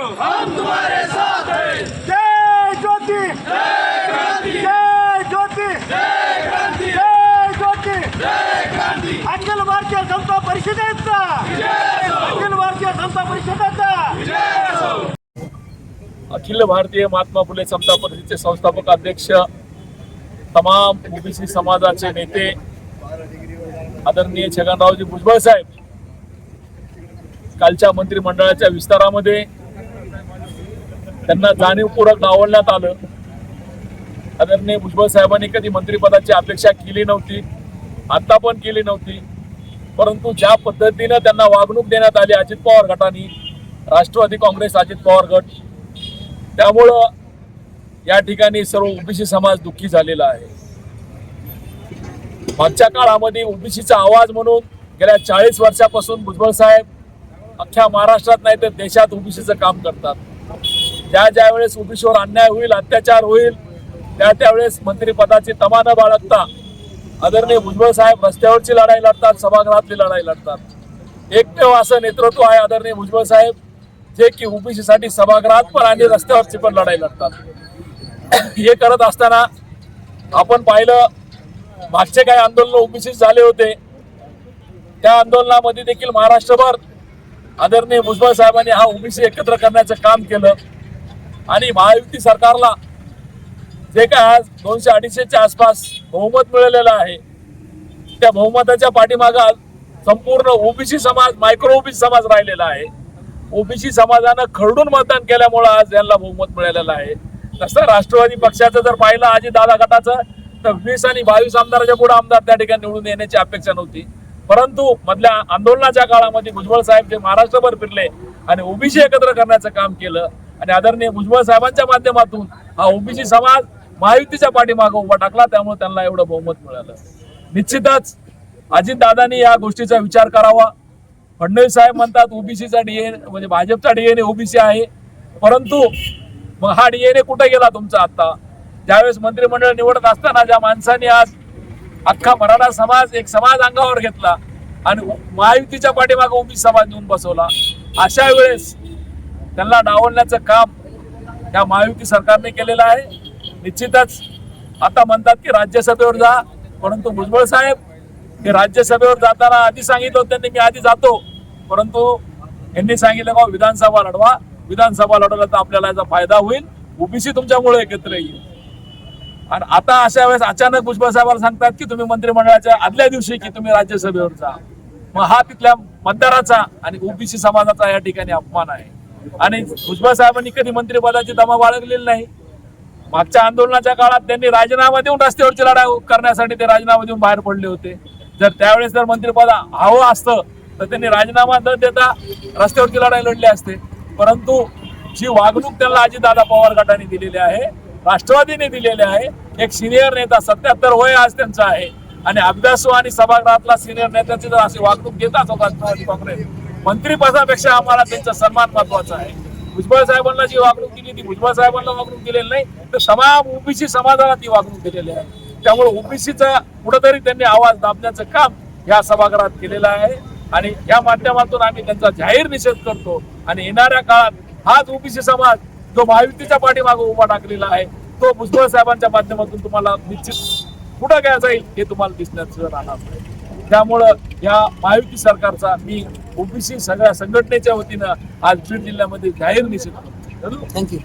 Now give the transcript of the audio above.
हम तुम्हारे साथ हैं। जय ज्योती। जय क्रांति जय ज्योती। जय क्रांति जय ज्योती। जय क्रांति अखिल भारतीय समता परिषदेचा अखिल भारतीय समता परिषदेचा अखिल भारतीय महात्मा फुले समता परिषदेचे संस्थापक अध्यक्ष तमाम ओबीसी समाजाचे नेते आदरणीय छगनरावजी भुजबळ साहेब कालच्या मंत्रिमंडळाच्या विस्तारामध्ये त्यांना जाणीवपूर्वक डावलण्यात आलं. आदरणीय भुजबळ साहेबांनी कधी मंत्रिपदाची अपेक्षा केली नव्हती आता पण केली नव्हती. परंतु ज्या पद्धतीनं त्यांना वागणूक देण्यात आली अजित पवार गटाने राष्ट्रवादी काँग्रेस अजित पवार गट त्यामुळं या ठिकाणी सर्व ओबीसी समाज दुःखी झालेला आहे. मागच्या काळामध्ये ओबीसीचा आवाज म्हणून गेल्या चाळीस वर्षापासून भुजबळ साहेब अख्ख्या महाराष्ट्रात नाही तर देशात ओबीसीचं काम करतात. ज्या ज्या वेळेस ओबीसीवर अन्याय होईल अत्याचार होईल त्या त्यावेळेस मंत्रिपदाची तमा न बाळगता. आदरणीय भुजबळ साहेब रस्त्यावरची लढाई लढतात सभागृहातली लढाई लढतात. एकमेव असं नेतृत्व आहे आदरणीय भुजबळ साहेब जे की ओबीसीसाठी सभागृहात पण आणि रस्त्यावरची पण लढाई लढतात. हे करत असताना आपण पाहिलं मागचे काही आंदोलन ओबीसी झाले होते. त्या आंदोलनामध्ये देखील महाराष्ट्रभर आदरणीय भुजबळ साहेबांनी हा ओबीसी एकत्र करण्याचं काम केलं. आणि महायुती सरकारला जे काय आज दोनशे अडीचशेच्या आसपास बहुमत मिळालेलं आहे त्या बहुमताच्या पाठीमागात संपूर्ण ओबीसी समाज मायक्रो ओबीसी समाज राहिलेला आहे. ओबीसी समाजानं खरडून मतदान केल्यामुळं आज यांना बहुमत मिळालेलं आहे. तसं राष्ट्रवादी पक्षाचं जर पाहिलं आजी दादा गटाचं तर वीस आणि बावीस आमदाराच्या पुढे आमदार त्या ठिकाणी निवडून येण्याची अपेक्षा नव्हती. परंतु मधल्या आंदोलनाच्या काळामध्ये भुजबळ साहेब जे महाराष्ट्रभर फिरले आणि ओबीसी एकत्र करण्याचं काम केलं आणि आदरणीय भुजबळ साहेबांच्या माध्यमातून हा ओबीसी समाज महायुतीच्या पाठीमागं उभा टाकला त्यामुळे त्यांना एवढं बहुमत मिळालं. निश्चितच अजितदादांनी या गोष्टीचा विचार करावा. फडणवीस साहेब म्हणतात ओबीसीचा डीएन म्हणजे भाजपचा डीएनए ओबीसी आहे. परंतु मग हा डीएनए कुठे गेला तुमचा आता? ज्यावेळेस मंत्रिमंडळ निवडत असताना ज्या माणसांनी आज अख्खा मराठा समाज एक समाज अंगावर घेतला आणि महायुतीच्या पाठीमागे ओबीसी समाज नेऊन बसवला अशा वेळेस त्यांना डावलण्याचं काम या महायुती सरकारने केलेलं आहे. निश्चितच आता म्हणतात की राज्यसभेवर जा परंतु भुजबळ साहेब हे राज्यसभेवर जाताना आधी सांगितलं होतं त्यांनी मी आधी जातो. परंतु यांनी सांगितलं का विधानसभा लढवा. विधानसभा लढवलं तर आपल्याला याचा फायदा होईल. ओबीसी तुमच्यामुळे एकत्र येईल. आणि आता अशा वेळेस अचानक भुजबळ साहेबांना सांगतात की तुम्ही मंत्रिमंडळाच्या आदल्या दिवशी की तुम्ही राज्यसभेवर जा. मग हा तिथल्या मतदाराचा आणि ओबीसी समाजाचा या ठिकाणी अपमान आहे. आणि भुजबळ साहेबांनी कधी मंत्रिपदाची दमा बाळगलेली नाही. मागच्या आंदोलनाच्या काळात त्यांनी राजीनामा देऊन रस्त्यावरची लढाई करण्यासाठी ते राजीनामा देऊन बाहेर पडले होते. जर त्यावेळेस जर मंत्रिपद हवं असतं तर त्यांनी राजीनामा न देता रस्त्यावरची लढाई लढली असते. परंतु जी वागणूक त्यांना अजितदादा पवार गटाने दिलेली आहे राष्ट्रवादीने दिलेली आहे एक सिनियर नेता सत्याहत्तर वय आज त्यांचं आहे. आणि अभ्यासू आणि सभागृहातला सिनियर नेत्याची जर अशी वागणूक देत असत राष्ट्रवादी काँग्रेस. मंत्रिपदापेक्षा आम्हाला त्यांचा सन्मान महत्त्वाचा आहे. भुजबळ साहेबांना जी वागणूक दिली ती भुजबळ साहेबांना वागणूक दिलेली नाही तर तमाम ओबीसी समाजाला ती वागणूक दिलेली आहे. त्यामुळे ओबीसीचा कुठंतरी त्यांनी आवाज दाबण्याचं काम या सभागृहात केलेलं आहे. आणि या माध्यमातून आम्ही त्यांचा जाहीर निषेध करतो. आणि येणाऱ्या काळात हाच ओबीसी समाज जो महायुतीच्या पाठीमागे उभा टाकलेला आहे तो भुजबळ साहेबांच्या माध्यमातून तुम्हाला निश्चित कुठं काय जाईल हे तुम्हाला दिसण्याचं राहणार नाही. त्यामुळं या महायुती सरकारचा मी ओबीसी सगळ्या संघटनेच्या वतीनं आज बीड जिल्ह्यामध्ये जाहीर निषेध करतो. थँक्यू